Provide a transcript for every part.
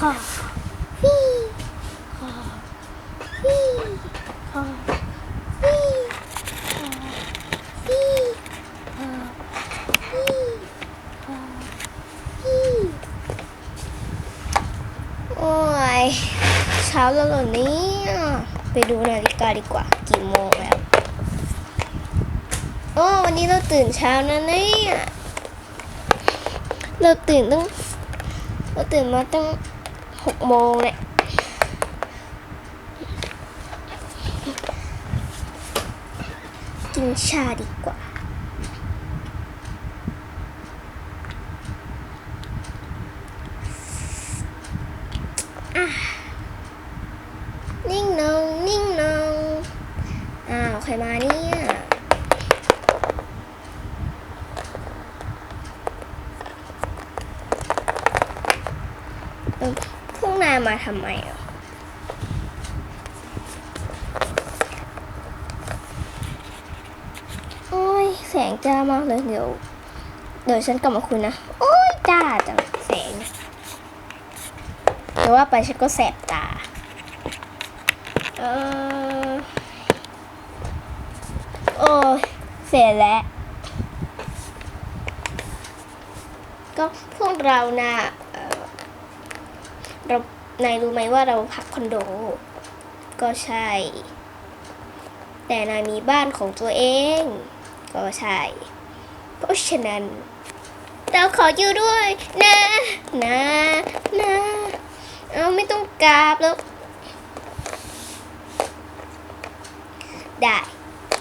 ฮ่าฮีฮ่าฮีฮ่าฮีฮ่าฮีฮ่าฮีฮ่าฮีโอ้ยเช้าแล้วเหรอเนี่ยไปดูนาฬิกาดีกว่า กี่โมงแล้วโอ้วันนี้เราตื่นเช้านะเนี่ยเราตื่นตั้งเราตื่นมาตั้ง หกโมงเนี่ยกินชาดีกว่าอนิ่งนองนิ่งนองอ้าว ใครมาเนี่ยเออ พวกนายมาทำไมอะโอ้ยแสงจ้ามากเลยเดี๋ยวเดี๋ยวฉันกลับมาคุยนะ โอ้ยจ้าจังแสงแต่ว่าไปฉันก็แสบตา เออโอ้ยเสร็จแล้ว ก็พวกเรานะเอ่อเรา นายรู้ไหมว่าเราพักคอนโด ก็ใช่ แต่นายมีบ้านของตัวเอง ก็ใช่ เพราะฉะนั้น เราขออยู่ด้วยนะนะนะเอาไม่ต้องกราบแล้ว ได้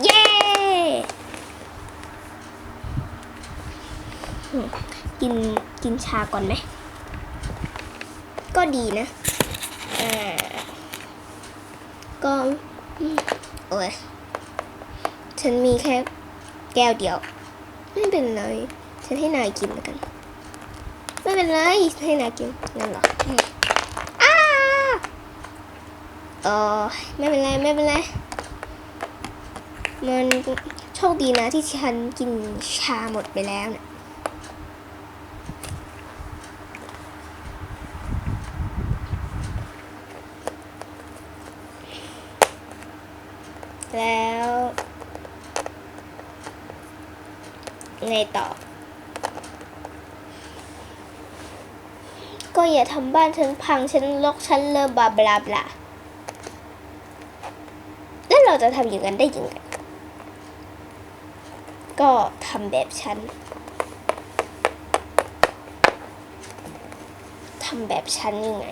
เย้กินกินชาก่อนไหม ก็ดีนะอ่าก็อืมโอ้ยฉันมีแค่แก้วเดียว ไม่เป็นไร ฉันให้นายกินแล้วกัน ไม่เป็นไรให้นายกินนั่นหรออ้าเออไม่เป็นไรไม่เป็นไรมันโชคดีนะที่ฉันกินชาหมดไปแล้วเนี่ย แล้วไงต่อ ก็อย่าทำบ้านฉันพังฉันลกฉันเลอะบลาบลาบลาแล้วเราจะทำอย่างนั้นได้ยังไง ก็ทำแบบฉันทำแบบฉันยังไง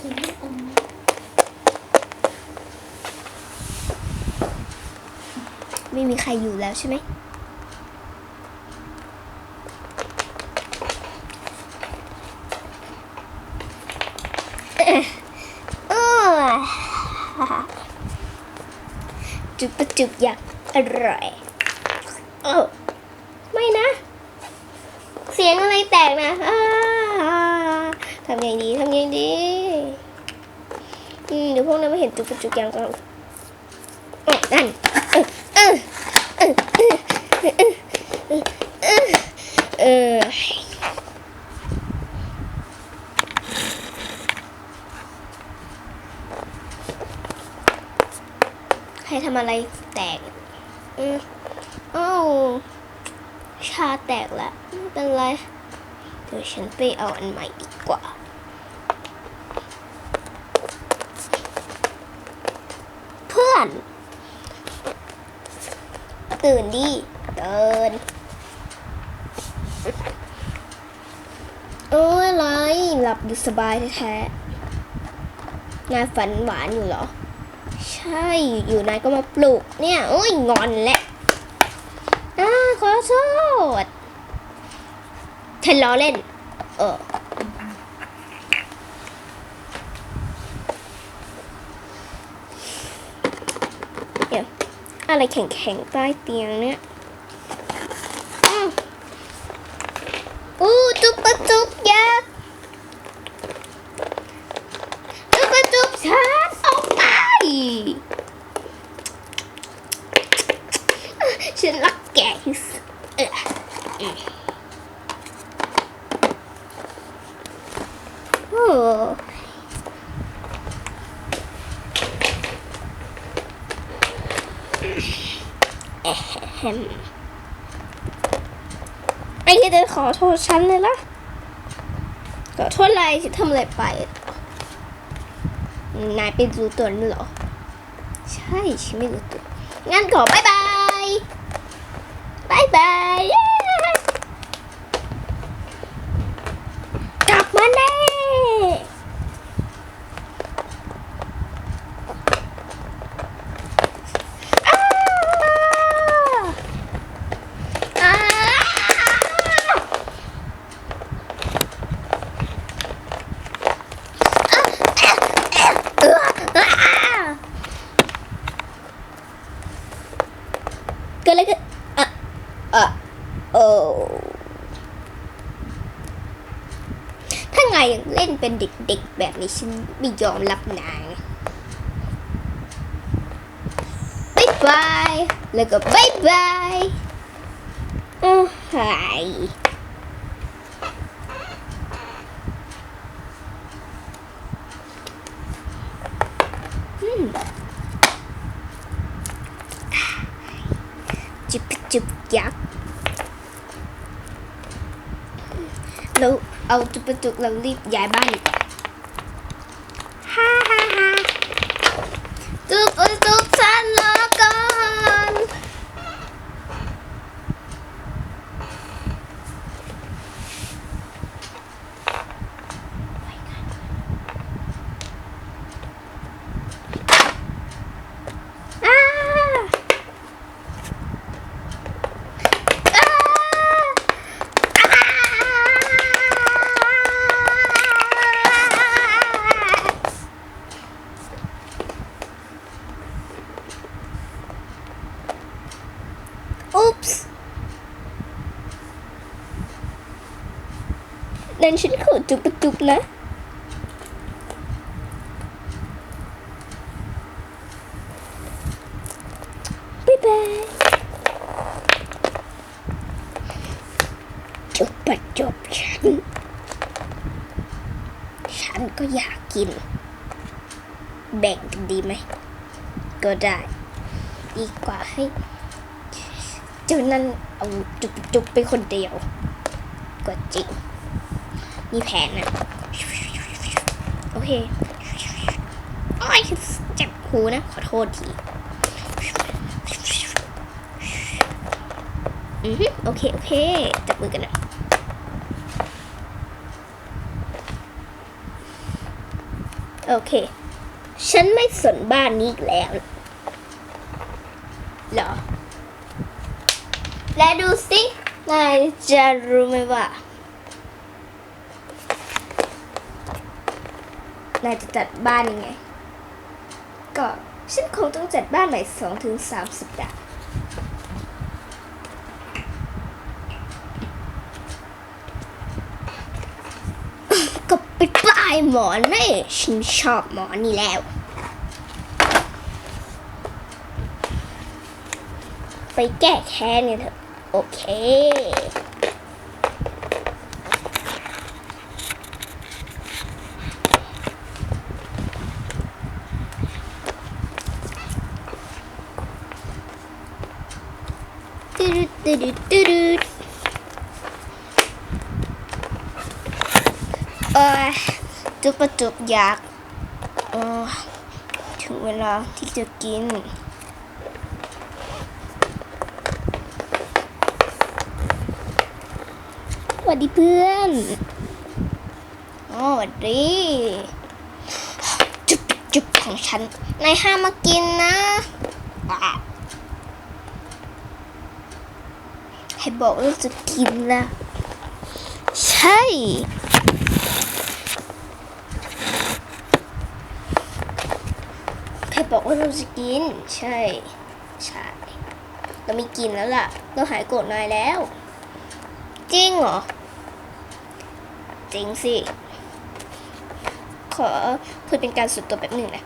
ไม่มีใครอยู่แล้วใช่ไหมเออจุบปะจุบอยากอร่อยเออไม่นะ เสียงอะไรแตกนะทำยังไงดีทำยังไงดีอืมเดี๋ยวพวกนั้นไม่เห็นจุบปะจุบยังก็เออนั่นเออเออเออเออเออเออเออ ใครทำอะไรแตก อืมอ้าวชา แตกแล้วไม่เป็นไร เดี๋ยวฉันไปเอาอันใหม่ดีกว่า เพื่อน ตื่นดิเดินเอ้ยไรหลับอยู่สบายแท้ๆนายฝันหวานอยู่เหรอ ใช่อยู่นายก็มาปลุกเนี่ย โอ้ยงอนแหละ ขอโทษฉันล้อเล่น เออเอะไรแข็งๆใต้เตียงเนี่ยอืมอู้จุ๊บปะจุ๊บยาจุ๊บปะจุ๊บฉันออกไป ฉันรักแกที่สุดเอออืมโอ้ แฮมไอ้ที่เธอขอโทษฉันเลยล่ะขอโทษอะไรฉันทำอะไรไป นายเป็นรู้ตัวนี่เหรอ ใช่ฉันไม่รู้ตัว งั้นขอบายบายบายบายเย้กลับมาแน่อ้าวอ้าวเอื้ออ้าวเกิดอะไรขึ้นอะอะ โอ้ถ้าไงยังเล่นเป็นเด็กๆแบบนี้ฉันไม่ยอมรับนายบายบายแล้วก็บายบายโอ้หายอืมจุบจุบยักษ์ เอาจุกประจุกเรารีบย้ายบ้านดีกว่าฮ่าฮ่าฮ่าจุกกระจุกฉันรอก่อนอ้าอ้า อุ๊ปส์ นั่นฉันขอจุบจุบนะบ๊ายบายจุบปะจุบฉัน ฉันก็อยากกิน แบ่งกันดีไหม ก็ได้ ดีกว่าให้เจ้านั่นเอาจุบจุบไปคนเดียว ก็จริง มีแผนนะโอเคโอ้ยเจ็บหูนะ ขอโทษทีอือฮึโอเค โอเค จับมือกันนะโอเค ฉันไม่สนบ้านนี้อีกแล้วเหรอ และดูสินายจะรู้ไหมว่า นายจะจัดบ้านยังไง ก็ฉันคงต้องจัดบ้านใหม่สองถึงสามสัปดาห์ก็ไปป้ายหมอนไม่ฉันชอบหมอนนี่แล้ว ไปแก้แค้นกันเถอะ โอเค ตืดตืดตืดเออ จุบประจุบอยากเออถึงเวลาที่จะกินสวัสดีเพื่อนอ๋อสวัสดีจุบจุบของฉันนายห้ามมากินนะ อะให้บอกว่าจะกินนะ ใช่ใครบอกว่าเราจะกิน ใช่ ใช่ เราไม่กินแล้วล่ะ เราหายโกรธนายแล้ว จริงเหรอ จริงสิ ขอพูดเป็นการสุดตัวแบบหนึ่งนะ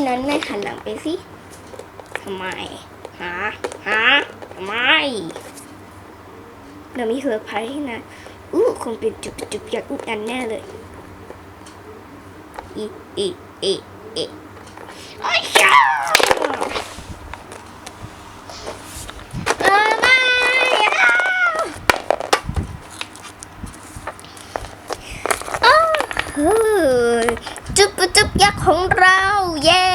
นนั้นไม่หันหลังไปสิทำไมหาหาทำไมเรามีเฮอร์พาร์ที่นะอู้คงเป็นจุบจุบอยากอุดอันแน่เลยอีอีอีอีโอ้ย ยักษ์ของเรา เย้